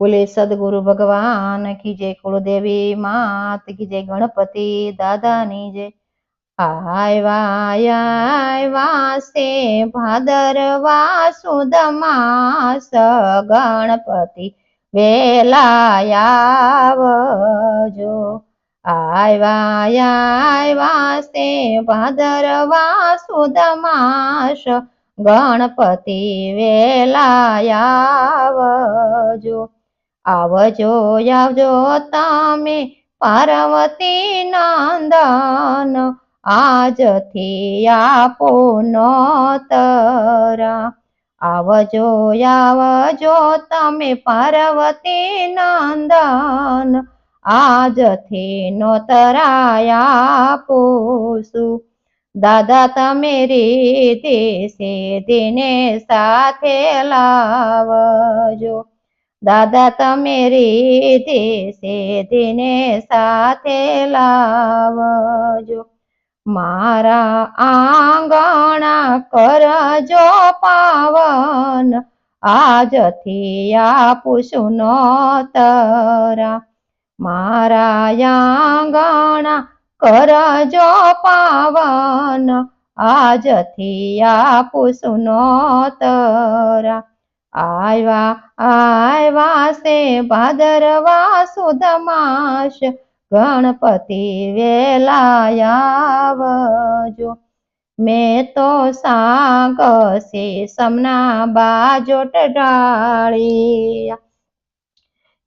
બોલે, સદગુરુ ભગવાન કી જય કુળદેવી માત કી જય ગણપતિ દાદાની જય. આવ્યા સે ભાદરવા સુદ માસ ગણપતિ વેલાયાવજો વાસે ભાદરવા સુદ માસ ગણપતિ વેલાયાવજો આવજો આવજો તમે પાર્વતી નાંદન. આજથી આપો નોતરા. આવજો આવજો તમે પાર્વતી નાંદન. આજથી નોતરાયા પૂસું દાદા, તમે રીતે દિને સાથે લાવજો. દાદા તમે રીતિ સીધીને સાથે લાવજો. મારા આંગણા કરજો પાવન. આજથી આપું તરા મારા આંગણા કરજો પાવન. આજથી આપું નોતરા. આવ્યા આવ્યા સે ભાદરવા સુદ માસ ગણપતિ વેલાયાવજો મેં તો સાગ સે સમના બાજોટ ડાળી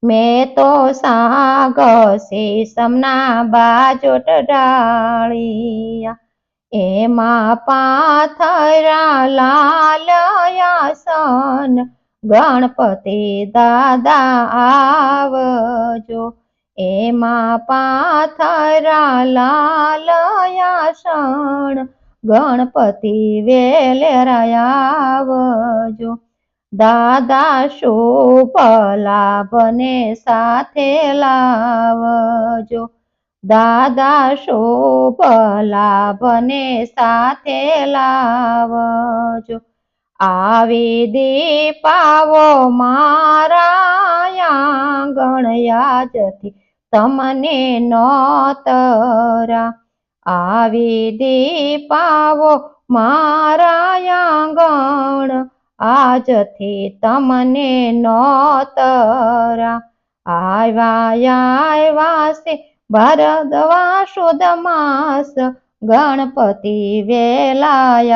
મેં તો સાગ સે સમના બાજોટ ડાળી એમાં પાથરા લાલયાસન ગણપતિ દાદા આવજો. એમાં પાથરા લાલયાસણ, ગણપતિ વેલેરાયાવજો દાદા શુભ બને સાથે લાવજો. દાદા શુભ બને સાથે લાવજો. આવી દીપાવો મારા ગણયાજથી, તમને નોતરા આવી દીપાવો મારા ગણ આજથી, તમને નોતરા આવ્યા આવ્યા છે માસ, ગણપતિ વેલાયાવજો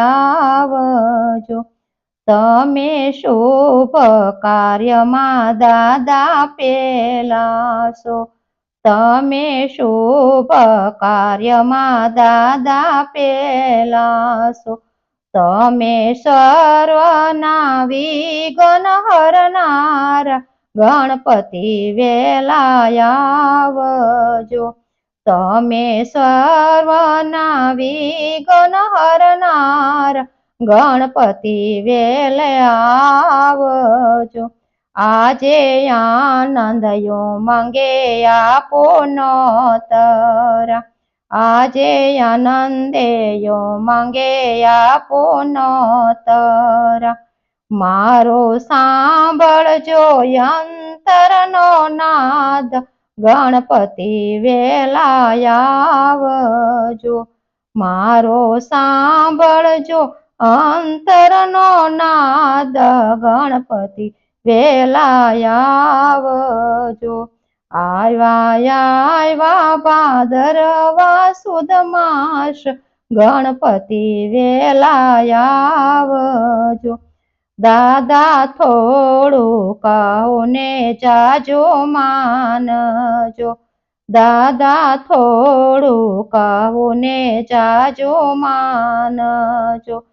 તમે શુભ કાર્યમાં દાદા પેલાશો. તમે શુભ કાર્યમાં દાદા પેલાશો. તમે સર્વના વિઘ્ન હરનાર ગણપતિ વેલાયાવજો તમે સર્વના વિઘ્ન હરનાર ગણપતિ વેલે આવજો. આજે આનંદયો મંગે આપો નોતરા. આજે આનંદેયો મંગે આપો નોતરા. મારો સાંભળજો અંતરનો નાદ. ગણપતિ વેલાયાવજો મારો સાંભળજો અંતરનો નાદ ગણપતિ વેલાયાવજો. આવ્યા ભાદરવા સુદ ગણપતિ વેલાયાવજો. દાદા થોડું કહો ને જાજો માનજો. દાદા થોડું કહો ને જાજો માનજો.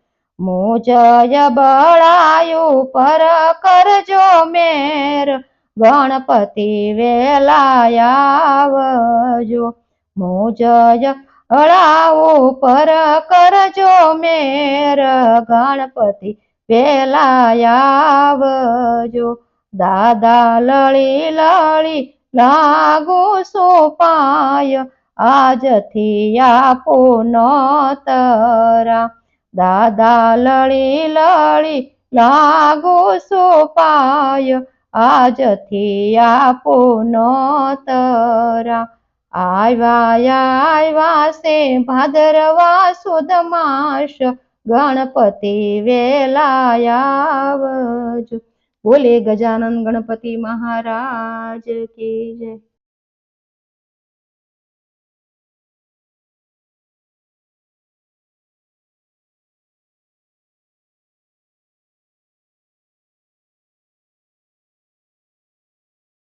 મુજય બળાયું પર કરજો મેર. ગણપતિ વેલાયાવજો મુજય અળાવું પર કરજો મેર. ગણપતિ વેલાયાવજો દાદા લળી લળી લાગુ સોપાય. આજથી આપો નોતરા. દાદા લળી લળી લાગો સોપાય, આજથી આપો નોતરા. આવ્યા આવ્યા સે ભાદરવા સુદ માસ, ગણપતિ વેલાયાવજ બોલે ગજાનન ગણપતિ મહારાજ કી જય.